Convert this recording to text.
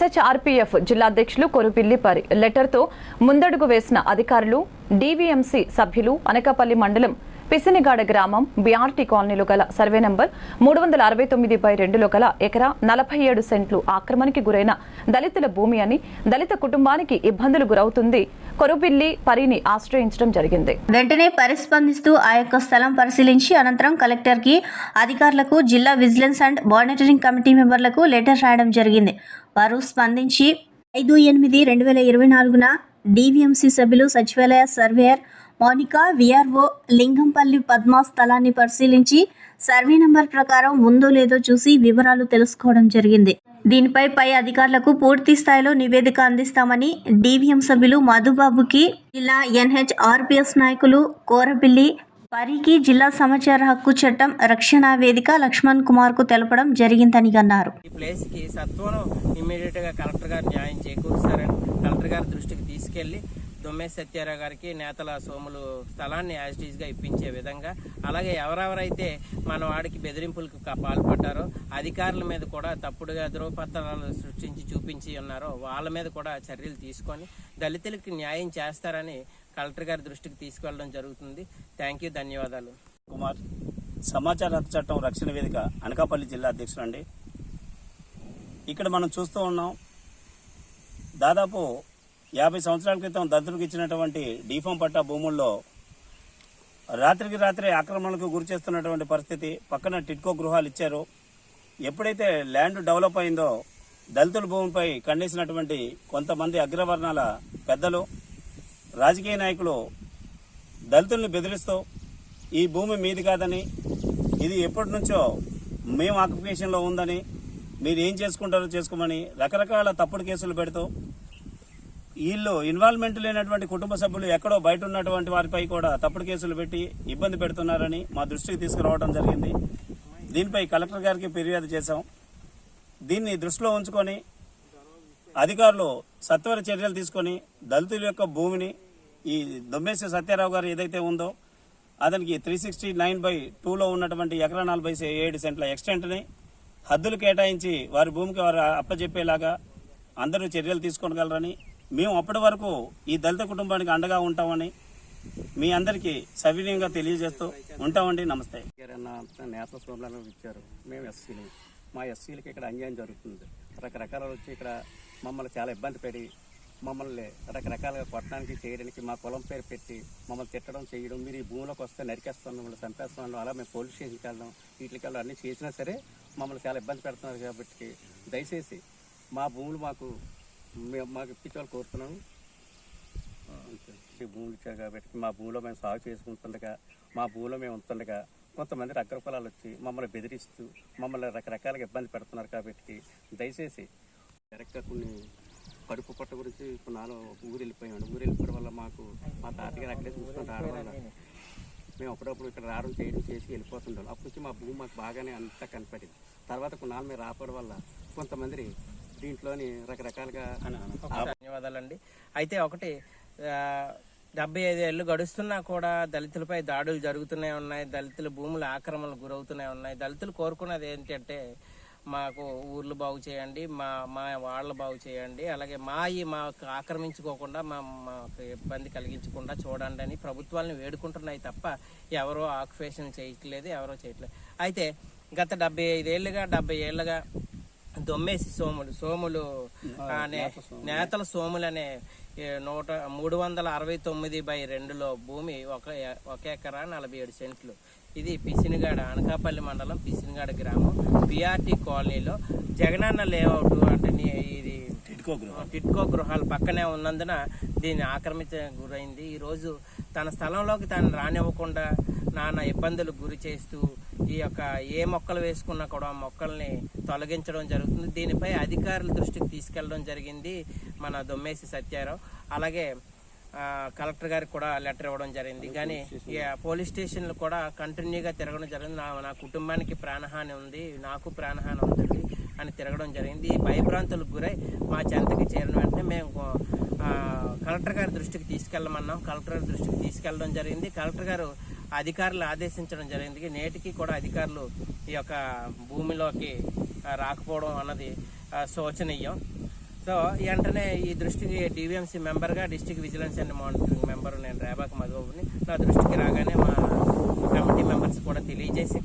ఎస్హెచ్ఆర్పీఎఫ్ జిల్లా అధ్యక్షులు కొరుపిల్లి పరి లెటర్తో ముందడుగు వేసిన అధికారులు డీవీఎంసీ సభ్యులు అనకాపల్లి మండలం పిసినిగాడ గ్రామం బీఆర్టీ కాలనీలో గల సర్వే నంబర్ మూడు వందల అరవై తొమ్మిది బై రెండులో గల ఎకరా నలభై ఏడు సెంట్లు ఆక్రమణకి గురైన దళితుల భూమి అని దళిత కుటుంబానికి ఇబ్బందులు గురవుతుంది కొరుబిల్లి పరిని ఆశ్రయించడం జరిగింది. వెంటనే పరిస్పందిస్తూ ఆ యొక్క స్థలం పరిశీలించి అనంతరం కలెక్టర్కి అధికారులకు జిల్లా విజిలెన్స్ అండ్ మానిటరింగ్ కమిటీ మెంబర్లకు లెటర్ రాయడం జరిగింది. వారు స్పందించి ఐదు ఎనిమిది రెండు వేల ఇరవై నాలుగున డివిఎంసి సభ్యులు సచివాలయ సర్వేయర్ మౌనిక విఆర్ఓ లింగంపల్లి పద్మా స్థలాన్ని పరిశీలించి సర్వే నంబర్ ప్రకారం ఉందో లేదో చూసి వివరాలు తెలుసుకోవడం జరిగింది. దీనిపై పై అధికారులకు పూర్తి స్థాయిలో నివేదిక అందిస్తామని డివిఎం సభ్యులు మధుబాబుకి జిల్లా ఎన్హెచ్ ఆర్పిఎస్ నాయకులు కోరబిల్లి పరికి జిల్లా సమాచార హక్కు చట్టం రక్షణ వేదిక లక్ష్మణ్ కుమార్కు తెలపడం జరిగిందని అన్నారు. ఈ ప్లేస్కి సత్వరం ఇమ్మీడియట్గా కలెక్టర్ గారు న్యాయం చేకూరుస్తారని కలెక్టర్ గారి దృష్టికి తీసుకెళ్ళి దొమ్మే సత్యారావు గారికి నేతల సోములు స్థలాన్ని యాజిటీస్గా ఇప్పించే విధంగా. అలాగే ఎవరెవరైతే మన వాడికి బెదిరింపులకు పాల్పడ్డారో అధికారుల మీద కూడా తప్పుడుగా ధ్రువపత్రాలను సృష్టించి చూపించి ఉన్నారో వాళ్ళ మీద కూడా చర్యలు తీసుకొని దళితులకి న్యాయం చేస్తారని కలెక్టర్ గారి దృష్టికి తీసుకెళ్ళడం జరుగుతుంది. థ్యాంక్ యూ ధన్యవాదాలు. కుమార్ సమాచార హక్కు చట్టం రక్షణ వేదిక అనకాపల్లి జిల్లా అధ్యక్షుడు అండి ఇక్కడ మనం చూస్తూ ఉన్నాం దాదాపు యాభై సంవత్సరాల క్రితం దత్తులకు ఇచ్చినటువంటి డీఫామ్ పట్టా భూముల్లో రాత్రికి రాత్రే ఆక్రమణలకు గురి చేస్తున్నటువంటి పరిస్థితి. పక్కన టిట్కో గృహాలు ఇచ్చారు. ఎప్పుడైతే ల్యాండ్ డెవలప్ అయిందో దళితుల భూమిపై ఖండించినటువంటి కొంతమంది అగ్రవర్ణాల పెద్దలు రాజకీయ నాయకులు దళితుల్ని బెదిరిస్తూ ఈ భూమి మీది కాదని ఇది ఎప్పటి నుంచో మేము ఆక్యుపేషన్లో ఉందని మీరు ఏం చేసుకుంటారో చేసుకోమని రకరకాల తప్పుడు కేసులు పెడుతూ వీళ్ళు ఇన్వాల్వ్మెంట్ లేనటువంటి కుటుంబ సభ్యులు ఎక్కడో బయట ఉన్నటువంటి వారిపై కూడా తప్పుడు కేసులు పెట్టి ఇబ్బంది పెడుతున్నారని మా దృష్టికి తీసుకురావడం జరిగింది. దీనిపై కలెక్టర్ గారికి ఫిర్యాదు చేశాం. దీన్ని దృష్టిలో ఉంచుకొని అధికారులు సత్వర చర్యలు తీసుకొని దళితుల యొక్క భూమిని ఈ దొమ్మేశ్వర సత్యారావు గారు ఏదైతే ఉందో అతనికి త్రీ సిక్స్టీ నైన్ బై టూలో ఉన్నటువంటి ఎకరా నలభై ఏడు సెంట్ల ఎక్స్టెంట్ని హద్దులు కేటాయించి వారి భూమికి వారు అప్పచెప్పేలాగా అందరూ చర్యలు తీసుకోగలరని మేము అప్పటి వరకు ఈ దళిత కుటుంబానికి అండగా ఉంటామని మీ అందరికీ సవినీయంగా తెలియజేస్తూ ఉంటామండి. నమస్తే. గారన్న నేతల ఇచ్చారు. మేము ఎస్సీలు. మా ఎస్సీలకి ఇక్కడ అన్యాయం జరుగుతుంది. రకరకాల వచ్చి ఇక్కడ మమ్మల్ని చాలా ఇబ్బంది పెడి మమ్మల్ని రకరకాలుగా కొట్టడానికి చేయడానికి మా కులం పేరు పెట్టి మమ్మల్ని తిట్టడం చేయడం మీరు ఈ భూమిలోకి వస్తే నరికేస్తాం మిమ్మల్ని చంపేస్తాం అలా మేము పోలీస్ స్టేషన్కి వెళ్ళడం వీటికి వెళ్ళడం అన్నీ చేసినా సరే మమ్మల్ని చాలా ఇబ్బంది పెడుతున్నారు కాబట్టి దయచేసి మా భూములు మాకు మాకు ఇప్పించాలని కోరుతున్నాము. ఈ భూములు ఇచ్చారు కాబట్టి మా భూమిలో మేము సాగు చేసుకుంటుండగా మా భూమిలో మేము ఉంటుండగా కొంతమంది రకరకాలు వచ్చి మమ్మల్ని బెదిరిస్తూ మమ్మల్ని రకరకాలుగా ఇబ్బంది పెడుతున్నారు కాబట్టి దయచేసి డైరెక్ట్గా కొన్ని కడుపు పొట్ట గురించి ఇప్పుడు నాలో ఊరు వెళ్ళిపోయాడు ఊరు వెళ్ళిపోవడం వల్ల మాకు మా తాతగారు అక్కడే చూసుకుంటూ రావడం వల్ల మేము అప్పుడప్పుడు ఇక్కడ రావడం చేయడం చేసి వెళ్ళిపోతుంటాం అప్పటి నుంచి మా భూమి మాకు బాగానే అంతా కనపడింది. తర్వాత కొన్నాళ్ళు మేము రాపడం వల్ల కొంతమంది దీంట్లోని రకరకాలుగా ధన్యవాదాలండి. అయితే ఒకటి డెబ్బై ఐదు ఏళ్ళు గడుస్తున్నా కూడా దళితులపై దాడులు జరుగుతూనే ఉన్నాయి దళితుల భూముల ఆక్రమణలు గురవుతూనే ఉన్నాయి. దళితులు కోరుకున్నది ఏంటంటే మాకు ఊర్లు బాగు చేయండి మా మా వాళ్ళు బాగు చేయండి అలాగే మా ఈ మాకు ఆక్రమించుకోకుండా మా మాకు ఇబ్బంది కలిగించకుండా చూడండి అని ప్రభుత్వాలను వేడుకుంటున్నాయి తప్ప ఎవరో ఆక్యుపేషన్ చేయట్లేదు ఎవరో చేయట్లేదు. అయితే గత డెబ్బై ఐదేళ్ళుగా డెబ్బై ఏళ్ళుగా దొమ్మేసి సోములు. సోములు అనే నేతల సోములు. అనే నూట మూడు వందల అరవై తొమ్మిది బై రెండులో భూమి ఒక ఒక ఎకరా నలభై ఏడు సెంట్లు. ఇది పిసినిగాడ అనకాపల్లి మండలం పిసినిగాడ గ్రామం బిఆర్టీ కాలనీలో. జగనన్న లేఅవుట్ అంటే ఇది టిట్కో గృహం. టిట్కో గృహాలు పక్కనే ఉన్నందున దీన్ని ఆక్రమించ గురైంది. ఈరోజు తన స్థలంలోకి తాను రానివ్వకుండా నానా ఇబ్బందులకు గురి చేస్తూ ఈ యొక్క ఏ మొక్కలు వేసుకున్నా కూడా ఆ మొక్కల్ని తొలగించడం జరుగుతుంది. దీనిపై అధికారుల దృష్టికి తీసుకెళ్ళడం జరిగింది మన దొమ్మేసి సత్యారావు. అలాగే కలెక్టర్ గారికి కూడా లెటర్ ఇవ్వడం జరిగింది. కానీ ఈ పోలీస్ స్టేషన్లు కూడా కంటిన్యూగా తిరగడం జరిగింది. నా నా కుటుంబానికి ప్రాణహాని ఉంది నాకు ప్రాణహాని ఉందండి అని తిరగడం జరిగింది. ఈ భయభ్రాంతులకు గురై మా చెంతకి చేరిన వెంటనే మేము కలెక్టర్ గారి దృష్టికి తీసుకెళ్ళమన్నాం. కలెక్టర్ గారి దృష్టికి తీసుకెళ్ళడం జరిగింది. కలెక్టర్ గారు అధికారులు ఆదేశించడం జరిగింది. నేటికి కూడా అధికారులు ఈ యొక్క భూమిలోకి రాకపోవడం అన్నది శోచనీయం. సో సో వెంటనే ఈ దృష్టికి డివిఎంసీ మెంబర్గా district vigilance and monitoring member నేను రేబాక్ మధుబాబుని నా దృష్టికి రాగానే మా కమిటీ మెంబర్స్ కూడా తెలియజేసి